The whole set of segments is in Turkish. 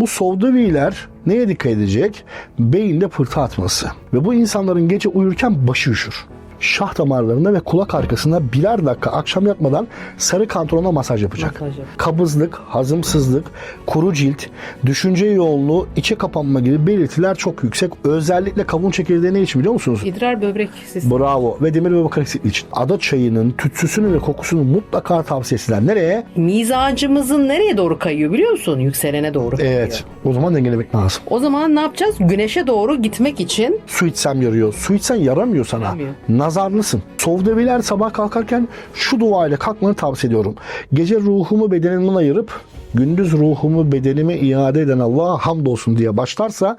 bu Sovdaviler neye dikkat edecek? Beyinde pırtı atması. Ve bu insanların gece uyurken başı üşür. Şah damarlarında ve kulak arkasında birer dakika akşam yatmadan sarı kantrona masaj yapacak. Masaj yap. Kabızlık, hazımsızlık, kuru cilt, düşünce yoğunluğu, içe kapanma gibi belirtiler çok yüksek. Özellikle kavun çekirdeği ne için biliyor musunuz? İdrar böbrek sistemi. Bravo. Ve demir bakır eksikliği için. Ada çayının tütsüsünü ve kokusunu mutlaka tavsiye etsinler. Nereye? Mizacımızın nereye doğru kayıyor biliyor musun? Yükselene doğru kayıyor. Evet. O zaman dengelemek lazım. O zaman ne yapacağız? Güneşe doğru gitmek için Su içsem yarıyor. Su içsen yaramıyor sana. Yaramıyor. Nazarlısın. Sovdeviler sabah kalkarken şu dua ile kalkmanı tavsiye ediyorum. Gece ruhumu bedenimden ayırıp gündüz ruhumu bedenime iade eden Allah'a hamdolsun diye başlarsa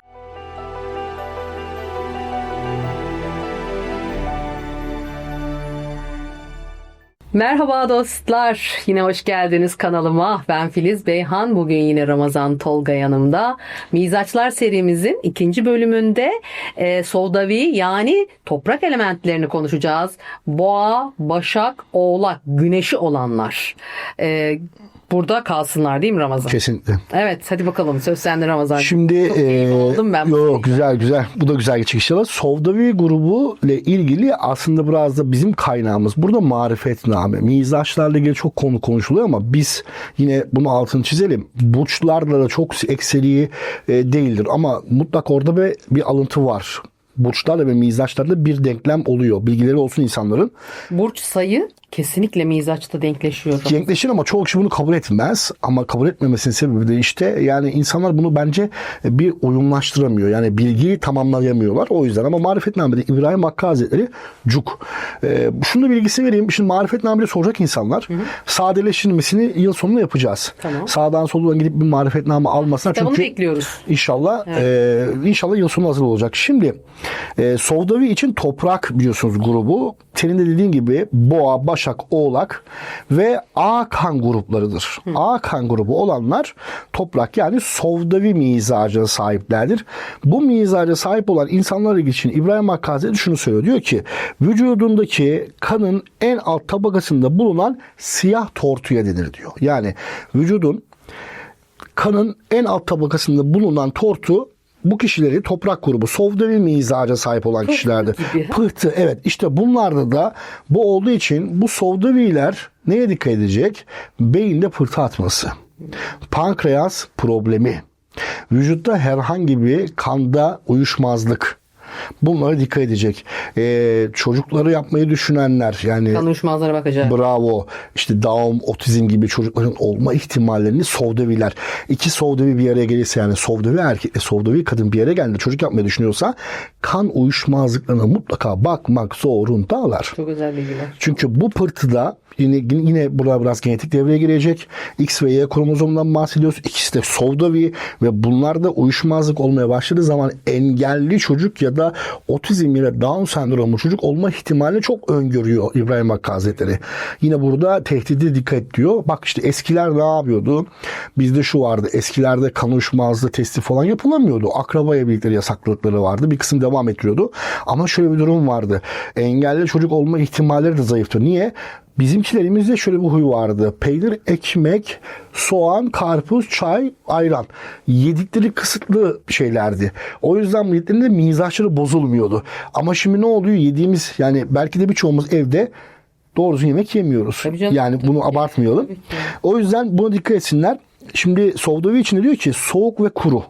Merhaba dostlar. Yine hoş geldiniz kanalıma. Ben Filiz Beyhan. Bugün yine Ramazan Tolga yanımda. Mizaçlar serimizin ikinci bölümünde e, Soldavi yani toprak elementlerini konuşacağız. Boğa, Başak, Oğlak, Güneşi olanlar. E, burada kalsınlar değil mi Ramazan? kesinlikle. Evet hadi bakalım söz sende Ramazan. Şimdi Çok keyif aldım ben Yok güzel güzel. Bu da güzel geçecek inşallah. Sovdavi grubu ile ilgili aslında biraz da bizim kaynağımız. Burada marifetname. Mizaçlarla ilgili çok konu konuşuluyor ama biz yine bunu altını çizelim. Burçlarla da çok ekseriği e, değildir ama mutlak orada bir, bir alıntı var. Burçlarla ve mizaçlarla bir denklem oluyor. Bilgileri olsun insanların. Burç sayı kesinlikle mizaçta denkleşiyor. Denkleşir ama çoğu kişi bunu kabul etmez. Ama kabul etmemesinin sebebi de işte yani insanlar bunu bence bir uyumlaştıramıyor. Yani bilgiyi tamamlayamıyorlar. O yüzden ama Marifetname'de İbrahim Hakkı Hazretleri cuk. Ee, şunu da bilgisi vereyim. Şimdi Marifetname'de soracak insanlar. Sadeleştirmesini yıl sonunda yapacağız. Tamam. Sağdan soldan gidip bir Marifetname almasına Kitabını çünkü bekliyoruz. İnşallah e, inşallah yıl sonu hazır olacak. Şimdi e, Sovdavi için toprak biliyorsunuz grubu. Senin de dediğin gibi Boğa, Başak, Oğlak ve A kan gruplarıdır. A kan grubu olanlar toprak yani Sovdavi mizacına sahiplerdir. Bu mizaca sahip olan insanlar için İbrahim Hakkı şunu söylüyor. Diyor ki vücudundaki kanın en alt tabakasında bulunan siyah tortuya denir diyor. Yani vücudun kanın en alt tabakasında bulunan tortu bu kişileri toprak grubu Sovdavi mizaca sahip olan kişilerdir. gibi. Pıhtı evet işte bunlarda da bu olduğu için bu Sovdaviler neye dikkat edecek? Beyinde pıhtı atması. Pankreas problemi. Vücutta herhangi bir kanda uyuşmazlık. Bunlara dikkat edecek. Ee, çocukları yapmayı düşünenler yani Kan uyuşmazlara bakacağız. Bravo. İşte Down, otizm gibi çocukların olma ihtimallerini Sovdeviler. İki Sovdevi bir araya gelirse yani Sovdevi erkekle Sovdevi kadın bir araya geldiğinde çocuk yapmayı düşünüyorsa kan uyuşmazlıklarına mutlaka bakmak zorundalar. Çok özel bilgiler. Çünkü bu pırtıda yine yine burada biraz genetik devreye girecek. X ve Y kromozomdan bahsediyoruz. İkisi de Sovdavi ve bunlarda uyuşmazlık olmaya başladığı zaman engelli çocuk ya da otizm ya da Down sendromu çocuk olma ihtimalini çok öngörüyor İbrahim Hakkı Hazretleri. Yine burada tehdide dikkat diyor. Bak işte eskiler ne yapıyordu? Bizde şu vardı. Eskilerde kan uyuşmazlığı testi falan yapılamıyordu. Akraba evlilikleri yasaklılıkları vardı. Bir kısım devam ettiriyordu. Ama şöyle bir durum vardı. Engelli çocuk olma ihtimalleri de zayıftı. Niye? Bizimkilerimizde şöyle bir huy vardı. Peynir, ekmek, soğan, karpuz, çay, ayran. Yedikleri kısıtlı şeylerdi. O yüzden yediklerinde mizaçları bozulmuyordu. Ama şimdi ne oluyor? Yediğimiz yani belki de birçoğumuz evde doğrusu yemek yemiyoruz. Yani bunu abartmayalım. O yüzden buna dikkat etsinler. Şimdi Sovdovi için diyor ki soğuk ve kuru.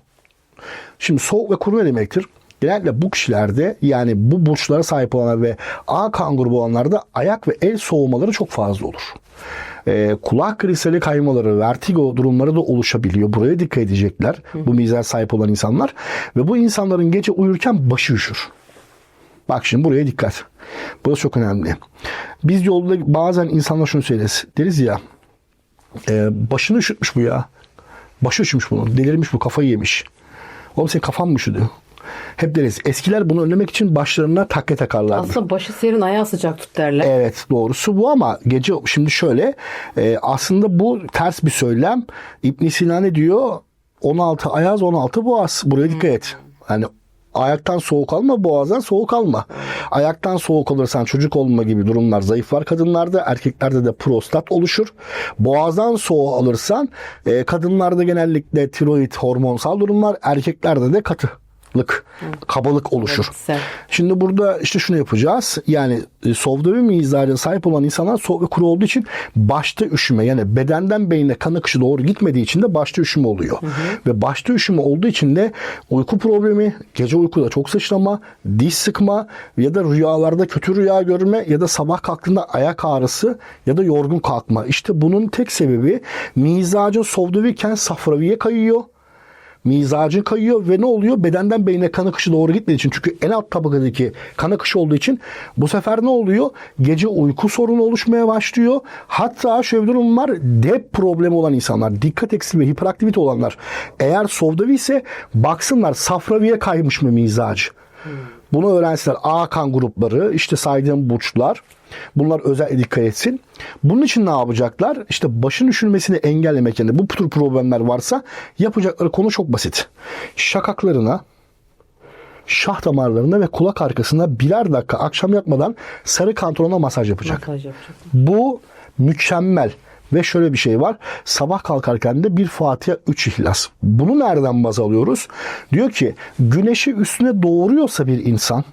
Şimdi soğuk ve kuru ne demektir? Genellikle bu kişilerde yani bu burçlara sahip olanlar ve A kan grubu olanlarda ayak ve el soğumaları çok fazla olur. Ee, kulak kristali kaymaları, vertigo durumları da oluşabiliyor. Buraya dikkat edecekler. Bu mizaj sahip olan insanlar. Ve bu insanların gece uyurken başı üşür. Bak şimdi buraya dikkat. Burası çok önemli. Biz yolda bazen insanlar şunu söyleriz. Deriz ya e, başını üşütmüş bu ya. Başı üşümüş bunun. Delirmiş bu kafayı yemiş. Oğlum senin kafan mı üşüdü? Hep deriz. Eskiler bunu önlemek için başlarına takke takarlardı. Aslında başı serin ayağı sıcak tut derler. Evet doğrusu bu ama gece şimdi şöyle e, aslında bu ters bir söylem. İbn Sina ne diyor? 16 Ayaz 16 Boğaz. Buraya dikkat et. Yani Ayaktan soğuk alma, boğazdan soğuk alma. Ayaktan soğuk alırsan çocuk olma gibi durumlar zayıf var kadınlarda. Erkeklerde de prostat oluşur. Boğazdan soğuk alırsan e, kadınlarda genellikle tiroid hormonsal durumlar. Erkeklerde de katılık, kabalık oluşur. Sen. Şimdi burada işte şunu yapacağız. Yani e, sovda ve mizacına sahip olan insanlar soğuk ve kuru olduğu için başta üşüme yani bedenden beyne kan akışı doğru gitmediği için de başta üşüme oluyor. Ve başta üşüme olduğu için de uyku problemi, gece uykuda çok sıçrama, diş sıkma ya da rüyalarda kötü rüya görme ya da sabah kalktığında ayak ağrısı ya da yorgun kalkma. İşte bunun tek sebebi mizacın sovdaviyken safraviye kayıyor mizacın kayıyor ve ne oluyor? Bedenden beyne kan akışı doğru gitmediği için çünkü en alt tabakadaki kan akışı olduğu için bu sefer ne oluyor? Gece uyku sorunu oluşmaya başlıyor. Hatta şöyle bir durum var. Dep problemi olan insanlar, dikkat eksikliği ve hiperaktivite olanlar eğer sovdavi ise baksınlar safraviye kaymış mı mizacı? Bunu öğrensinler. A kan grupları, işte saydığım burçlar. Bunlar özel dikkat etsin. Bunun için ne yapacaklar? İşte başın üşümesini engellemek yani bu tür problemler varsa yapacakları konu çok basit. Şakaklarına, şah damarlarına ve kulak arkasına birer dakika akşam yatmadan sarı kantonuna masaj yapacak. Masaj yapacak. Bu mükemmel. Ve şöyle bir şey var. Sabah kalkarken de bir Fatiha 3 İhlas. Bunu nereden baz alıyoruz? Diyor ki güneşi üstüne doğuruyorsa bir insan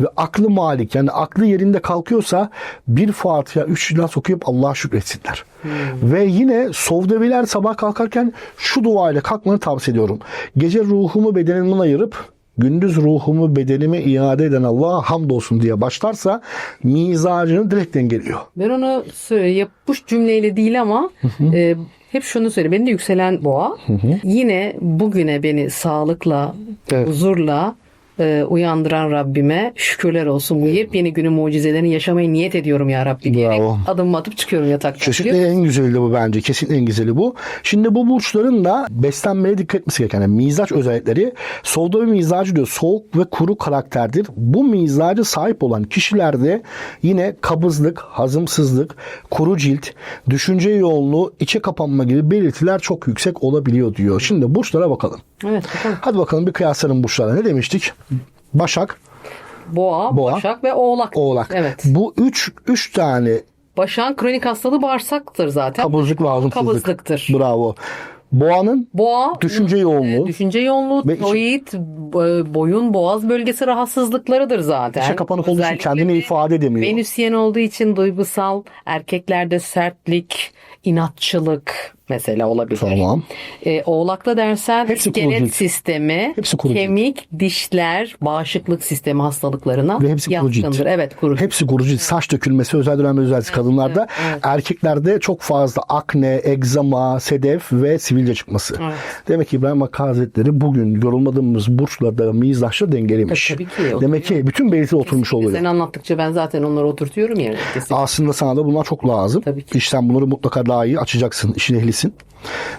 ve aklı malik yani aklı yerinde kalkıyorsa bir Fatiha 3 İhlas okuyup Allah'a şükretsinler. Ve yine sovdeviler sabah kalkarken şu dua ile kalkmanı tavsiye ediyorum. Gece ruhumu bedenimden ayırıp gündüz ruhumu bedenime iade eden Allah'a hamdolsun diye başlarsa mizacını direkt dengeliyor. Ben onu söyle, yapış cümleyle değil ama e, hep şunu söyle. Benim de yükselen boğa. Yine bugüne beni sağlıkla, Evet. huzurla e, uyandıran Rabbime şükürler olsun. Bu yepyeni günün mucizelerini yaşamaya niyet ediyorum ya Rabbi diyerek Bravo. adımımı atıp çıkıyorum yataktan. Kesinlikle en güzeli de bu bence. Kesinlikle en güzeli bu. Şimdi bu burçların da beslenmeye dikkat etmesi gereken yani mizaç özellikleri solda ve mizacı diyor. Soğuk ve kuru karakterdir. Bu mizacı sahip olan kişilerde yine kabızlık, hazımsızlık, kuru cilt, düşünce yoğunluğu, içe kapanma gibi belirtiler çok yüksek olabiliyor diyor. Şimdi burçlara bakalım. Evet bakalım. Hadi bakalım bir kıyaslayalım burçlara. Ne demiştik? Başak, Boğa, Boğa, Başak ve Oğlak. Oğlak. Evet. Bu üç, üç tane Başak'ın kronik hastalığı bağırsaktır zaten. kabızlık ve hazımsızlık. Kabızlıktır. Bravo. Boğanın Boğa Düşünce yoğunluğu. e, düşünce yoğunluğu, Ve tiroid, bo- boyun, boğaz bölgesi rahatsızlıklarıdır zaten. İçe kapanık olduğu için Özellikle kendini de ifade edemiyor. Venüsyen olduğu için duygusal, erkeklerde sertlik, inatçılık mesela olabilir. Tamam. E, oğlakta dersen Hepsi iskelet cilt. sistemi, Hepsi kuru cilt. kemik, dişler, bağışıklık sistemi hastalıklarına Ve hepsi kuru cilt. yatkındır. Evet kuru cilt. Hepsi kurucu saç dökülmesi özel dönem özellikle kadınlarda. Erkeklerde çok fazla akne, egzama, sedef ve sivilce çıkması. Evet. Demek ki İbrahim Hakkı Hazretleri bugün yorulmadığımız burçlarda mizahla dengelemiş. Tabii, ki. Demek ki bütün belirtiler oturmuş oluyor. Sen anlattıkça ben zaten onları oturtuyorum yerine. Kesinlikle. Aslında sana da bunlar çok lazım. Tabii ki. İşte sen bunları mutlaka daha iyi açacaksın. İşin ehlisin.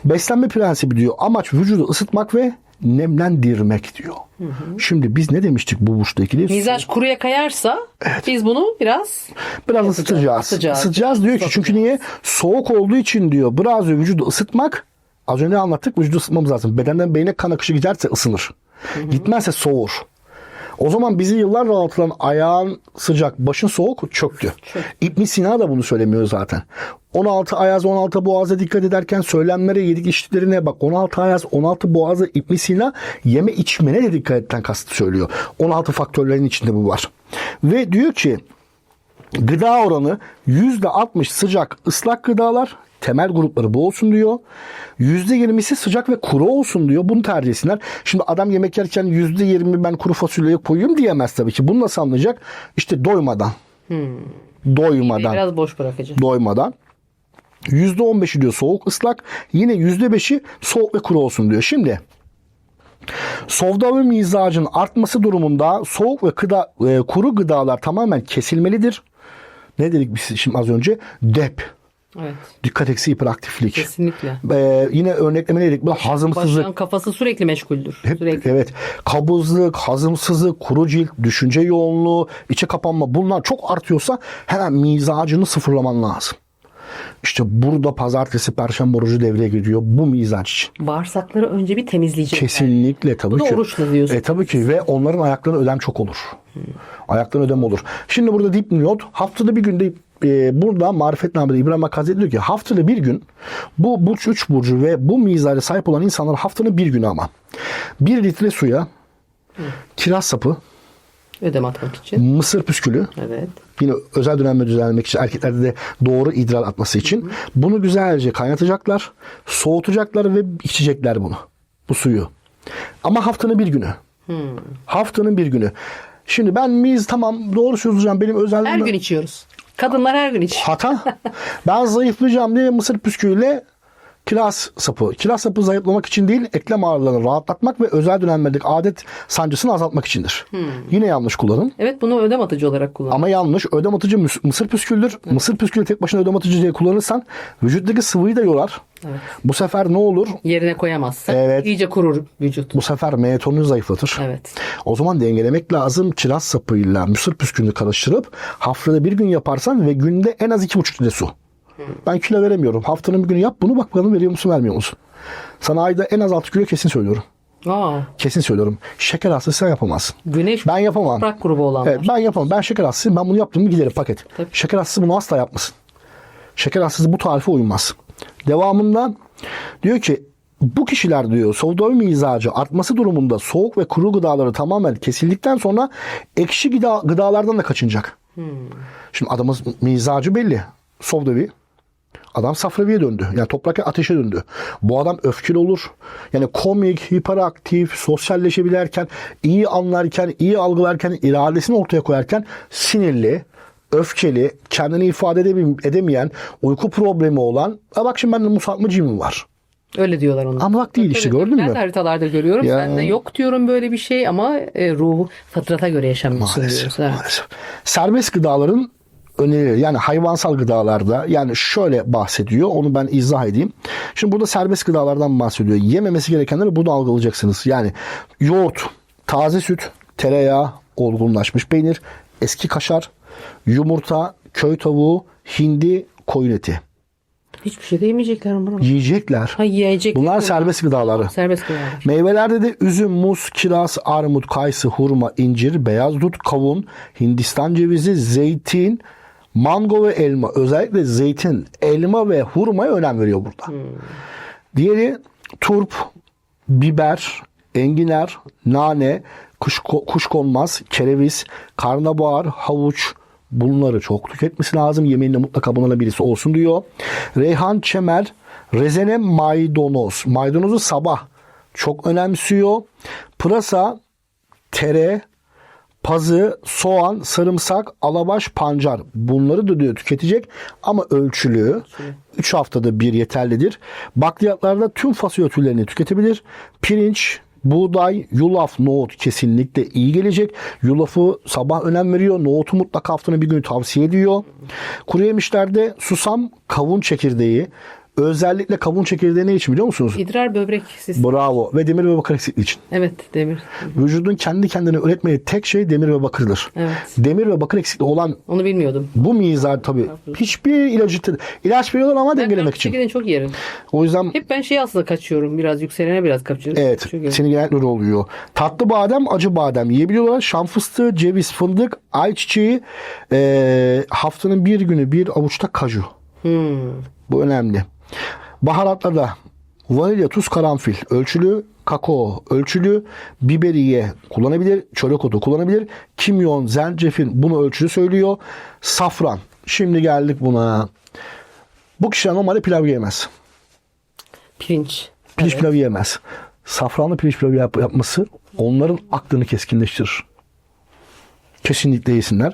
Beslenme prensibi diyor. Amaç vücudu ısıtmak ve nemlendirmek diyor. Şimdi biz ne demiştik bu burçla ilgili? Mizaç kuruya kayarsa biz bunu biraz Biraz ısıtacağız. ısıtacağız. Isıtacağız diyor ki çünkü niye? Soğuk olduğu için diyor biraz vücudu ısıtmak az önce anlattık vücudu ısıtmamız lazım. Bedenden beyne kan akışı giderse ısınır. Gitmezse soğur. O zaman bizi yıllar rahatlatılan ayağın sıcak, başın soğuk çöktü. İbn Sina da bunu söylemiyor zaten. 16 Ayaz 16 Boğaz'a dikkat ederken söylemlere yedik içtiklerine bak 16 Ayaz 16 Boğaz'a İbn Sina yeme içmene de dikkat etten kastı söylüyor. 16 faktörlerin içinde bu var. Ve diyor ki Gıda oranı %60 sıcak ıslak gıdalar temel grupları bu olsun diyor. %20'si sıcak ve kuru olsun diyor. Bunu tercih etsinler. Şimdi adam yemek yerken %20 ben kuru fasulyeyi koyayım diyemez tabii ki. Bunu nasıl anlayacak? İşte doymadan. Doymadan. biraz boş bırakıcı. Doymadan. %15'i diyor soğuk ıslak. Yine %5'i soğuk ve kuru olsun diyor. Şimdi Sovda ve mizacın artması durumunda soğuk ve gıda, e, kuru gıdalar tamamen kesilmelidir. Ne dedik biz şimdi az önce? Dep. Evet. Dikkat eksiği hiperaktiflik. Kesinlikle. Ee, yine örnekleme ne dedik? Hazımsızlık. Başkan kafası sürekli meşguldür. Hep- sürekli. evet. Kabızlık, hazımsızlık, kuru cilt, düşünce yoğunluğu, içe kapanma bunlar çok artıyorsa hemen mizacını sıfırlaman lazım. İşte burada pazartesi, perşembe orucu devreye giriyor bu mizaç için. Bağırsakları önce bir temizleyecek. Kesinlikle tabii Bu da ki. oruçla diyorsun. E, tabii ki ve onların ayaklarına ödem çok olur. Ayaklarına ödem olur. Şimdi burada dipnot haftada bir günde e, burada Marifetname'de İbrahim Hakkı Hazretleri diyor ki haftada bir gün bu burç 3 burcu ve bu mizaca sahip olan insanlar haftanın bir günü ama bir litre suya kiraz sapı, Ödem atmak için. mısır püskülü, Evet. yine özel dönemde düzenlemek için erkeklerde de doğru idrar atması için bunu güzelce kaynatacaklar, soğutacaklar ve içecekler bunu. Bu suyu. Ama haftanın bir günü. Haftanın bir günü. Şimdi ben miz tamam doğru söyleyeceğim benim özel Her gün içiyoruz. Kadınlar her gün içiyor. hata. ben zayıflayacağım diye mısır püsküğüyle kiraz sapı. Kiraz sapı zayıflamak için değil, eklem ağrılarını rahatlatmak ve özel dönemlerdeki adet sancısını azaltmak içindir. Yine yanlış kullanım. Evet bunu ödem atıcı olarak kullan. Ama yanlış. Ödem atıcı mıs- mısır püsküldür. Mısır püskülü tek başına ödem atıcı diye kullanırsan vücuttaki sıvıyı da yorar. Evet. Bu sefer ne olur? Yerine koyamazsan Evet. iyice kurur vücut. Bu sefer melatonini zayıflatır. Evet. O zaman dengelemek lazım. Kiraz sapıyla mısır püskülünü karıştırıp haftada bir gün yaparsan ve günde en az iki buçuk litre su. Ben kilo veremiyorum. Haftanın bir günü yap bunu bak bakalım veriyor musun vermiyor musun? Sana ayda en az 6 kilo kesin söylüyorum. Aa, Kesin söylüyorum. Şeker hastası sen yapamazsın. güneş Ben yapamam. toprak grubu olanlar. Evet, ben yapamam. Ben şeker hastasıyım. Ben bunu yaptım mı giderim paket. Tabii. Şeker hastası bunu asla yapmasın. Şeker hastası bu tarife uymaz. Devamında diyor ki bu kişiler diyor soğuduğu mizacı artması durumunda soğuk ve kuru gıdaları tamamen kesildikten sonra ekşi gıda, gıdalardan da kaçınacak. Şimdi adamın mizacı belli. Sovdovi. Adam safraviye döndü. Yani toprak ateşe döndü. Bu adam öfkeli olur. Yani komik, hiperaktif, sosyalleşebilirken, iyi anlarken, iyi algılarken, iradesini ortaya koyarken sinirli, öfkeli, kendini ifade edeme- edemeyen, uyku problemi olan, "Aa bak şimdi bende musatmıcı mı var? Öyle diyorlar ona. Ama bak değil işte Tabii, gördün Ben mü? de haritalarda görüyorum. Ya. Sen de yok diyorum böyle bir şey ama e, ruhu fıtrata göre yaşamıyorsun Maalesef. Evet. maalesef. Serbest gıdaların önerileri yani hayvansal gıdalarda yani şöyle bahsediyor onu ben izah edeyim. Şimdi burada serbest gıdalardan bahsediyor. Yememesi gerekenleri burada algılayacaksınız. Yani yoğurt, taze süt, tereyağı, olgunlaşmış peynir, eski kaşar, yumurta, köy tavuğu, hindi, koyun eti. Hiçbir şey de yemeyecekler bunlar. Yiyecekler. Ha yiyecek. Bunlar serbest gıdaları. Serbest gıdalar. Meyvelerde de üzüm, muz, kiraz, armut, kayısı, hurma, incir, beyaz dut, kavun, Hindistan cevizi, zeytin, mango ve elma. Özellikle zeytin, elma ve hurmaya önem veriyor burada. Diğeri turp, biber, enginar, nane, kuş, kuşkonmaz, kereviz, karnabahar, havuç, bunları çok tüketmesi lazım. Yemeğinde mutlaka bunlardan birisi olsun diyor. Reyhan, çemer, rezene, maydanoz. Maydanozu sabah çok önemsiyor. Pırasa, tere, pazı, soğan, sarımsak, alabaş, pancar. Bunları da diyor tüketecek ama ölçülü. 3 haftada bir yeterlidir. Bakliyatlarda tüm fasulye türlerini tüketebilir. Pirinç, buğday, yulaf, nohut kesinlikle iyi gelecek. Yulafı sabah önem veriyor. Nohutu mutlaka haftanın bir günü tavsiye ediyor. Kuru yemişlerde susam, kavun çekirdeği. Özellikle kavun çekirdeği ne için biliyor musunuz? İdrar böbrek sistemi. Bravo. Ve demir ve bakır eksikliği için. Evet demir. Vücudun kendi kendine üretmediği tek şey demir ve bakırdır. Evet. Demir ve bakır eksikliği olan Onu bilmiyordum. bu mizaj tabii hiçbir ilacı ilaç veriyorlar ama dengelemek için. Çok yerim. O yüzden Hep ben şey aslında kaçıyorum. Biraz yükselene biraz kaçıyorum. evet Çünkü senin genellikle oluyor. Tatlı badem, acı badem yiyebiliyorlar. Şam fıstığı, ceviz, fındık, ayçiçeği, eee, haftanın bir günü bir avuçta kaju. Hmm. Bu önemli. Baharatlarda vanilya, tuz, karanfil ölçülü, kakao ölçülü, biberiye kullanabilir, çörek otu kullanabilir, kimyon, zencefil bunu ölçülü söylüyor. Safran. Şimdi geldik buna. Bu kişiler normalde pilav yemez. Pirinç. Pirinç Evet. pilavı yemez. Safranlı pirinç pilavı yap- yapması onların aklını keskinleştirir. Kesinlikle yesinler.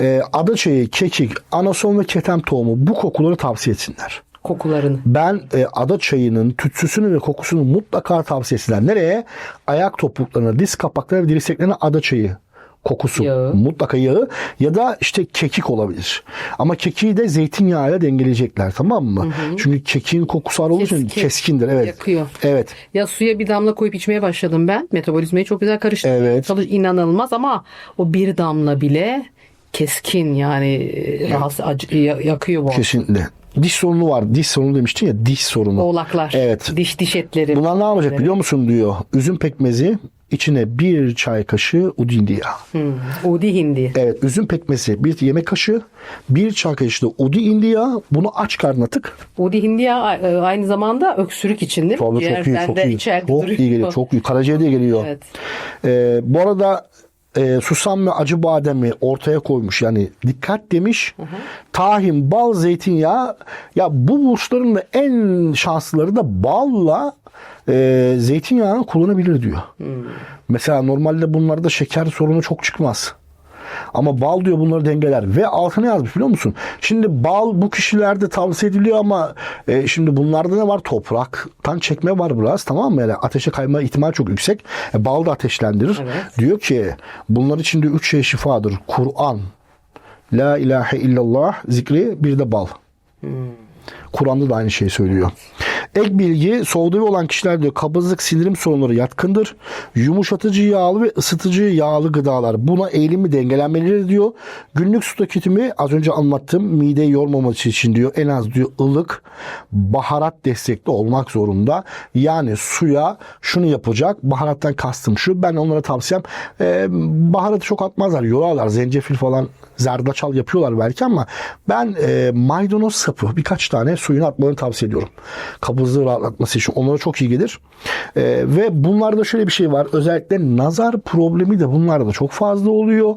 Ee, adaçayı, kekik, anason ve ketem tohumu bu kokuları tavsiye etsinler. Kokularını. Ben e, ada çayının tütsüsünü ve kokusunu mutlaka tavsiye etsinler. Nereye? Ayak topuklarına, diz kapaklarına ve dirseklerine ada çayı kokusu Yağı. mutlaka yağı ya da işte kekik olabilir. Ama kekiği de zeytinyağıyla dengeleyecekler tamam mı? Çünkü kekiğin kokusu ağır olduğu için Keskin. keskindir. Evet. Yakıyor. Evet. Ya suya bir damla koyup içmeye başladım ben. Metabolizmayı çok güzel karıştırdı. Evet. Çalış inanılmaz ama o bir damla bile keskin yani e, rahatsız acı, ya- yakıyor bu. Kesinlikle. Diş sorunu var. Diş sorunu demiştin ya diş sorunu. Oğlaklar. Evet. Diş diş etleri. Bunlar ne yapacak biliyor musun diyor. Üzüm pekmezi içine bir çay kaşığı udindi yağı. Hmm. Udi hindi. Evet üzüm pekmezi bir yemek kaşığı bir çay kaşığı da udi indi yağı. Bunu aç karnına tık. Udi hindi yağı e, aynı zamanda öksürük için değil mi? Vallahi çok iyi çok iyi. Çok iyi geliyor. Çok iyi. Karaciğere de geliyor. Evet. Ee, bu arada e, susam ve acı bademi ortaya koymuş. Yani dikkat demiş. Tahin, bal, zeytinyağı. Ya bu burçların da en şanslıları da balla e, zeytinyağını kullanabilir diyor. Mesela normalde bunlarda şeker sorunu çok çıkmaz. Ama bal diyor bunları dengeler. Ve altına yazmış biliyor musun? Şimdi bal bu kişilerde tavsiye ediliyor ama e, şimdi bunlarda ne var? Topraktan çekme var biraz tamam mı? Yani ateşe kayma ihtimal çok yüksek. E, bal da ateşlendirir. Evet. Diyor ki bunlar içinde üç şey şifadır. Kur'an, La ilahe illallah zikri bir de bal. Kur'an'da da aynı şeyi söylüyor. Ek bilgi soğuduğu olan kişiler diyor kabızlık sindirim sorunları yatkındır. Yumuşatıcı yağlı ve ısıtıcı yağlı gıdalar buna eğilimi dengelenmelidir diyor. Günlük su tüketimi az önce anlattım mideyi yormaması için diyor en az diyor ılık baharat destekli olmak zorunda. Yani suya şunu yapacak baharattan kastım şu ben onlara tavsiyem e, baharatı çok atmazlar yorarlar zencefil falan zerdeçal yapıyorlar belki ama ben e, maydanoz sapı birkaç tane suyuna atmalarını tavsiye ediyorum. Kabızlığı rahatlatması için onlara çok iyi gelir. E, ve bunlarda şöyle bir şey var. Özellikle nazar problemi de bunlarda çok fazla oluyor.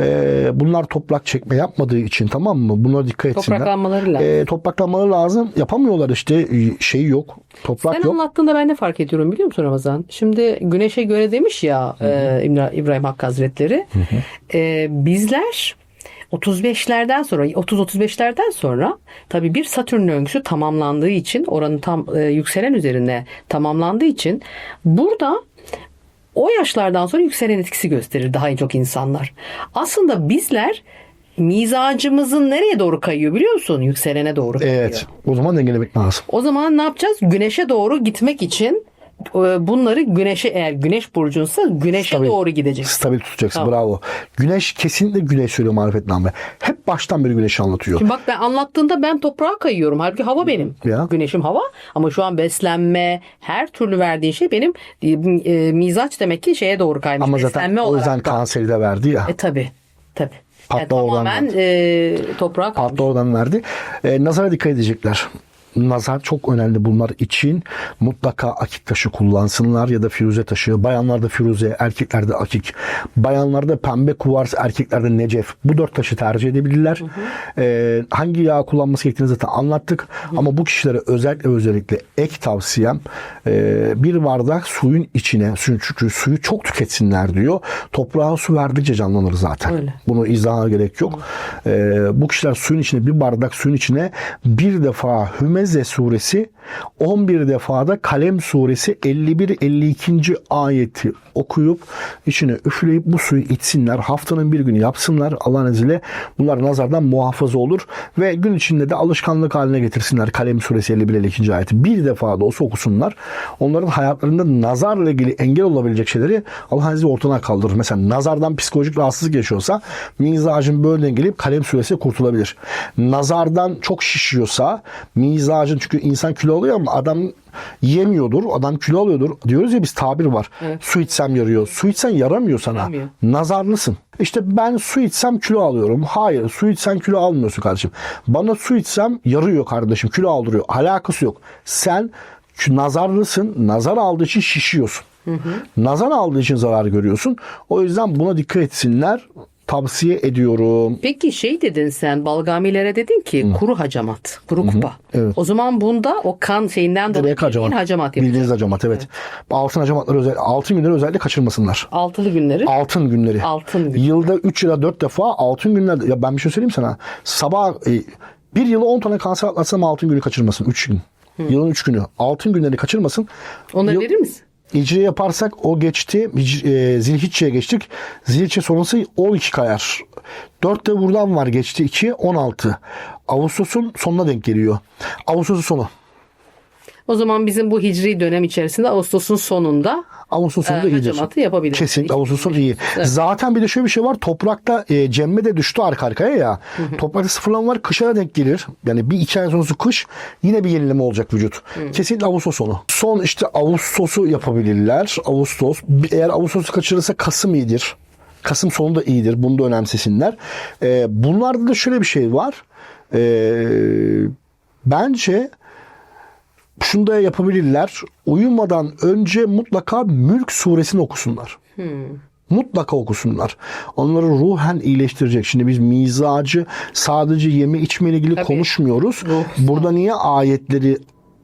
E, bunlar toprak çekme yapmadığı için tamam mı? Bunlara dikkat etsinler. Topraklanmaları lazım. E, topraklanmaları lazım. Yapamıyorlar işte. Şeyi yok. Toprak Sen yok. anlattığında ben ne fark ediyorum biliyor musun Ramazan? Şimdi güneşe göre demiş ya e, İbra- İbrahim Hakkı Hazretleri. E, bizler 35'lerden sonra 30-35'lerden sonra tabii bir Satürn döngüsü tamamlandığı için oranın tam e, yükselen üzerine tamamlandığı için burada o yaşlardan sonra yükselen etkisi gösterir daha çok insanlar. Aslında bizler mizacımızın nereye doğru kayıyor biliyor musun? Yükselene doğru kayıyor. Evet. O zaman dengelemek lazım. O zaman ne yapacağız? Güneşe doğru gitmek için bunları güneşe eğer güneş burcunsa güneşe Stabil. doğru gidecek. Stabil tutacaksın. Tamam. Bravo. Güneş kesinlikle güneş söylüyor marifetname. Hep baştan beri güneşi anlatıyor. Şimdi bak ben anlattığında ben toprağa kayıyorum. Halbuki hava benim. Ya. Güneşim hava ama şu an beslenme her türlü verdiğin şey benim e, e, mizaç demek ki şeye doğru kaymış. Ama zaten beslenme o yüzden kanseri de verdi ya. E tabi tabi. Yani Patla oradan tamamen verdi. e, toprağa kaymış. Patla oradan verdi. E, nazara dikkat edecekler. Nazar çok önemli bunlar için. Mutlaka akik taşı kullansınlar ya da firuze taşı. Bayanlarda firuze, erkeklerde akik. Bayanlarda pembe kuvars, erkeklerde necef. Bu dört taşı tercih edebilirler. E, hangi yağ kullanması gerektiğini zaten anlattık. Ama bu kişilere özellikle özellikle ek tavsiyem e, bir bardak suyun içine, suyun çünkü suyu çok tüketsinler diyor. Toprağa su verdikçe canlanır zaten. Öyle. Bunu izaha gerek yok. Ee, bu kişiler suyun içine bir bardak suyun içine bir defa Hümeze suresi 11 defa da Kalem suresi 51-52. ayeti okuyup içine üfleyip bu suyu içsinler. Haftanın bir günü yapsınlar. Allah'ın izniyle bunlar nazardan muhafaza olur ve gün içinde de alışkanlık haline getirsinler. Kalem suresi 51-52. ayeti bir defa da olsa okusunlar. Onların hayatlarında nazarla ilgili engel olabilecek şeyleri Allah'ın izniyle ortadan kaldırır. Mesela nazardan psikolojik rahatsızlık yaşıyorsa mizacın böyle dengeleyip kalem suresi kurtulabilir. Nazardan çok şişiyorsa mizacın çünkü insan kilo alıyor ama adam yemiyordur. Adam kilo alıyordur. Diyoruz ya biz tabir var. Su içsem yarıyor. Su içsen yaramıyor sana. Yaramıyor. Nazarlısın. İşte ben su içsem kilo alıyorum. Hayır su içsen kilo almıyorsun kardeşim. Bana su içsem yarıyor kardeşim. Kilo aldırıyor. Alakası yok. Sen nazarlısın. Nazar aldığı için şişiyorsun. Nazar aldığı için zarar görüyorsun. O yüzden buna dikkat etsinler. Tavsiye ediyorum. Peki şey dedin sen balgamilere dedin ki kuru hacamat, kuru kupa. Evet. O zaman bunda o kan şeyinden dolayı Direkt hacamat. bildiğin hacamat. Bildiğiniz hacamat evet. Altın hacamatları özel, altın günleri özellikle kaçırmasınlar. Altılı günleri. Altın günleri. Altın gün. Yılda 3 ya da 4 defa altın günler. Ya ben bir şey söyleyeyim sana. Sabah e, bir yıla 10 tane kanser atlatsam altın günü kaçırmasın. 3 gün. Yılın 3 günü. Altın günleri kaçırmasın. Onları Yıl- verir misin? İcra yaparsak o geçti. E, Zilhicce'ye geçtik. Zilhicce sonrası 12 kayar. 4 de buradan var geçti 2 16. Ağustos'un sonuna denk geliyor. Ağustos'un sonu. O zaman bizim bu hicri dönem içerisinde Ağustos'un sonunda Ağustos sonunda e, iyidir. yapabiliriz. Kesinlikle Ağustos'un iyi. Evet. Zaten bir de şöyle bir şey var. Toprakta e, cemme de düştü arka arkaya ya. Toprakta sıfırlama var. Kışa da denk gelir. Yani bir iki ay sonrası kış yine bir yenileme olacak vücut. Kesinlikle Ağustos sonu. Son işte Ağustos'u yapabilirler. Ağustos. Eğer Ağustos'u kaçırırsa Kasım iyidir. Kasım sonu da iyidir. Bunu da önemsesinler. E, bunlarda da şöyle bir şey var. E, bence şunu da yapabilirler. Uyumadan önce mutlaka Mülk suresini okusunlar. Mutlaka okusunlar. Onları ruhen iyileştirecek. Şimdi biz mizacı sadece yeme içme ile ilgili Tabii. konuşmuyoruz. Ruh. Burada niye ayetleri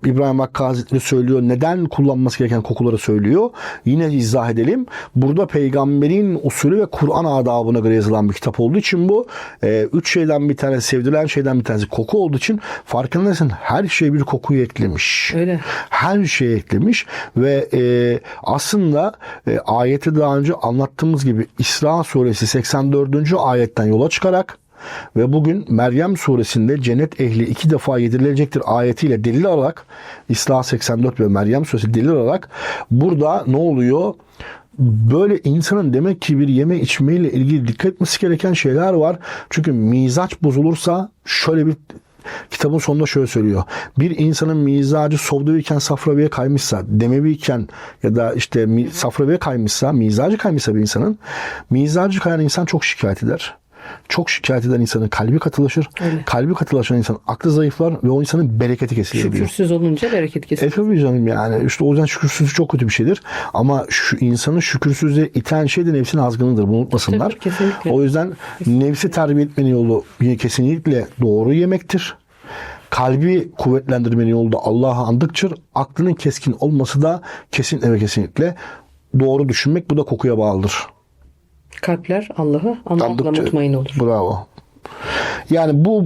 İbrahim Hakkı Hazretleri söylüyor. Neden kullanması gereken kokuları söylüyor. Yine izah edelim. Burada peygamberin usulü ve Kur'an adabına göre yazılan bir kitap olduğu için bu e, üç şeyden bir tanesi sevdiren şeyden bir tanesi koku olduğu için farkındaysan her şey bir kokuyu eklemiş. Öyle. Her şeyi eklemiş ve e, aslında e, ayeti daha önce anlattığımız gibi İsra suresi 84. ayetten yola çıkarak ve bugün Meryem suresinde cennet ehli iki defa yedirilecektir ayetiyle delil alarak İsra 84 ve Meryem suresi delil alarak burada ne oluyor? Böyle insanın demek ki bir yeme içmeyle ilgili dikkat etmesi gereken şeyler var. Çünkü mizaç bozulursa şöyle bir kitabın sonunda şöyle söylüyor. Bir insanın mizacı sovdaviyken safraviye kaymışsa, demeviyken ya da işte safraviye kaymışsa, mizacı kaymışsa bir insanın, mizacı kayan insan çok şikayet eder. Çok şikayet eden insanın kalbi katılaşır. Öyle. Kalbi katılaşan insan aklı zayıflar ve o insanın bereketi kesilir diyor. Şükürsüz olunca bereket E kesilir. tabii canım yani işte o yüzden şükürsüzlük çok kötü bir şeydir. Ama şu insanı şükürsüzlüğe iten şey de nefsin azgınıdır. Bunu unutmasınlar. Tabii, kesinlikle. O yüzden nefsi terbiye etmenin yolu kesinlikle doğru yemektir. Kalbi kuvvetlendirmenin yolu da Allah'a andıkça aklının keskin olması da kesinlikle ve kesinlikle doğru düşünmek. Bu da kokuya bağlıdır. Kalpler Allah'ı anmakla mutmain olur. Bravo. Yani bu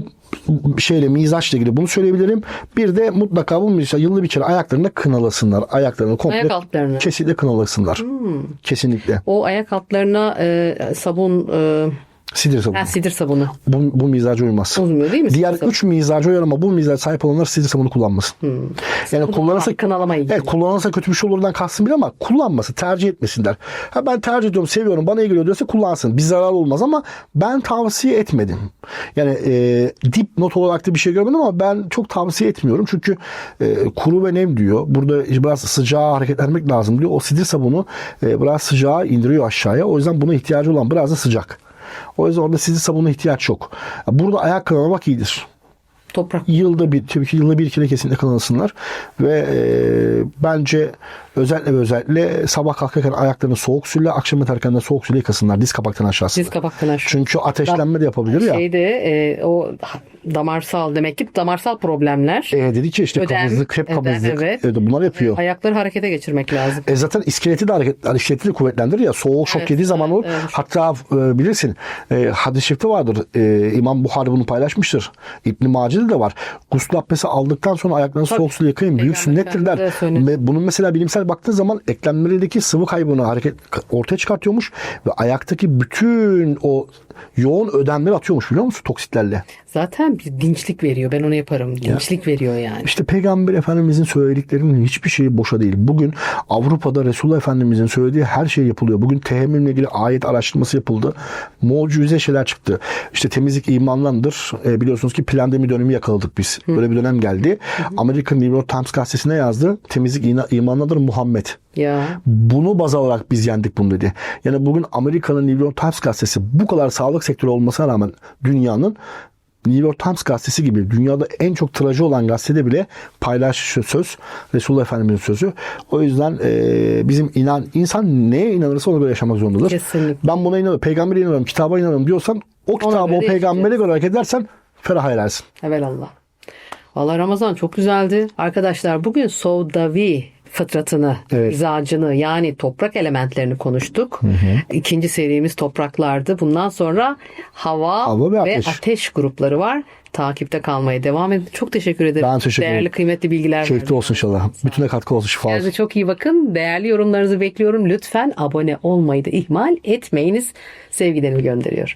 şeyle mizaçla ilgili bunu söyleyebilirim. Bir de mutlaka bu mizaç yılda bir kere ayaklarında kınalasınlar. Ayaklarını komple Ayak altlarını. kesinlikle kınalasınlar. Hmm. Kesinlikle. O ayak altlarına e, sabun, e, Sidir sabunu. ha, sidir sabunu. Bu, bu mizaca uymaz. Olmuyor değil mi? Diğer sabunu. üç mizaca uyar ama bu mizaç sahip olanlar sidir sabunu kullanmasın. Yani kullanırsa Kınalama ilgili. Evet kullanırsa kötü bir şey olurdan kastım bile ama kullanması, tercih etmesinler. Ha ben tercih ediyorum, seviyorum, bana iyi geliyor diyorsa kullansın. Bir zarar olmaz ama ben tavsiye etmedim. Yani e, dip not olarak da bir şey görmedim ama ben çok tavsiye etmiyorum. Çünkü e, kuru ve nem diyor. Burada biraz sıcağa hareketlenmek lazım diyor. O sidir sabunu e, biraz sıcağı indiriyor aşağıya. O yüzden buna ihtiyacı olan biraz da sıcak. O yüzden orada sidir sabununa ihtiyaç yok. Burada ayak kanamak iyidir Toprak. yılda bir tabii ki yılda bir kere kesinlikle kanalsınlar ve e, bence özellikle özellikle sabah kalkarken ayaklarını soğuk suyla akşam yatarken de soğuk suyla yıkasınlar diz kapaktan aşağısı. Diz kapaktan aşağı. Çünkü ateşlenme de yapabilir ya. Şeyde e, o damarsal demek ki damarsal problemler. E, dedi ki işte Ödem, kabızlık, hep ödem, kabızlık. evet. Evet, bunlar yapıyor. Ayakları harekete geçirmek lazım. E zaten iskeleti de hareket, iskeleti de kuvvetlendirir ya. Soğuk şok Evet, yediği zaman olur. evet. Hatta e, bilirsin e, hadis-i şerifte vardır. E, İmam Buhari bunu paylaşmıştır. İbn-i Mace'de de var. Gusül abdesti aldıktan sonra ayaklarını Tabii. soğuk suyla yıkayın. Büyük sünnettir der. Bunun mesela bilimsel baktığı zaman eklemlerindeki sıvı kaybını hareket ortaya çıkartıyormuş ve ayaktaki bütün o yoğun ödemleri atıyormuş biliyor musun toksitlerle. Zaten bir dinçlik veriyor. Ben onu yaparım. Dinçlik veriyor yani. İşte Peygamber Efendimizin söylediklerinin hiçbir şeyi boşa değil. Bugün Avrupa'da Resulullah Efendimizin söylediği her şey yapılıyor. Bugün teyemmümle ilgili ayet araştırması yapıldı. Mucize şeyler çıktı. İşte temizlik imandandır. E, biliyorsunuz ki pandemi dönemi yakaladık biz. Böyle bir dönem geldi. Amerikan New York Times gazetesine yazdı. Temizlik imandandır Muhammed. Ya. Bunu baz alarak biz yendik bunu dedi. Yani bugün Amerika'nın New York Times gazetesi bu kadar sağlık sektörü olmasına rağmen dünyanın New York Times gazetesi gibi dünyada en çok tirajı olan gazetede bile paylaştığı söz Resulullah Efendimiz'in sözü. O yüzden e, bizim inan insan neye inanırsa ona göre yaşamak zorundadır. Kesinlikle. Ben buna inanıyorum. Peygambere inanıyorum. Kitaba inanıyorum diyorsan o kitaba göre o peygambere göre hareket edersen ferah edersin. Evelallah. Valla Ramazan çok güzeldi. Arkadaşlar bugün Sovdavi fıtratını, Evet. mizacını yani toprak elementlerini konuştuk. İkinci serimiz topraklardı. Bundan sonra hava, Hava ve ve ateş. ateş. grupları var. Takipte kalmaya devam edin. Çok teşekkür ederim. Ben teşekkür ederim. Değerli kıymetli bilgiler Keyifli olsun inşallah. Bütüne katkı olsun. Şifa olsun. Çok iyi bakın. Değerli yorumlarınızı bekliyorum. Lütfen abone olmayı da ihmal etmeyiniz. Sevgilerimi gönderiyorum.